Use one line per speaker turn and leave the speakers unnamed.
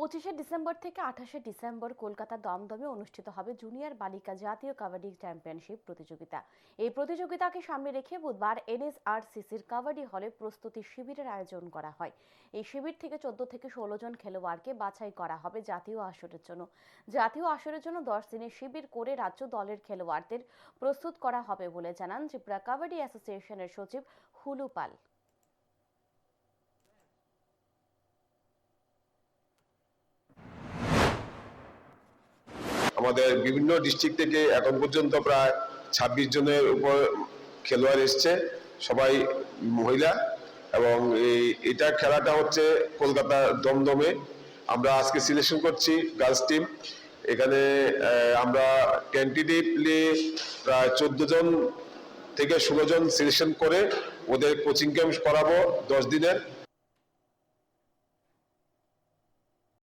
পঁচিশে ডিসেম্বর থেকে আঠাশে ডিসেম্বর কলকাতা দমদমে অনুষ্ঠিত হবে জুনিয়র বালিকা জাতীয় কাবাডি চ্যাম্পিয়নশিপ প্রতিযোগিতা। এই প্রতিযোগিতাকে সামনে রেখে বুধবার এনএসআরসিসির কাবাডি হলে প্রস্তুতি শিবিরের আয়োজন করা হয়। এই শিবির থেকে চোদ্দ থেকে ষোলো জন খেলোয়াড়কে বাছাই করা হবে জাতীয় আসরের জন্য। জাতীয় আসরের জন্য দশ দিনের শিবির করে রাজ্য দলের খেলোয়াড়দের প্রস্তুত করা হবে বলে জানান ত্রিপুরা কাবাডি অ্যাসোসিয়েশনের সচিব হুলু পাল।
আমাদের বিভিন্ন ডিস্ট্রিক্ট থেকে এখন পর্যন্ত প্রায় ছাব্বিশ জনের উপর খেলোয়াড় এসছে, সবাই মহিলা এবং এই, এটা খেলাটা হচ্ছে কলকাতা দমদমে। আমরা আজকে সিলেকশন করছি গার্লস টিম এখানে আমরা টেন্টেটিভলি প্রায় চোদ্দ জন থেকে ষোলো জন সিলেকশন করে ওদের কোচিং ক্যাম্প করাবো দশ দিনের।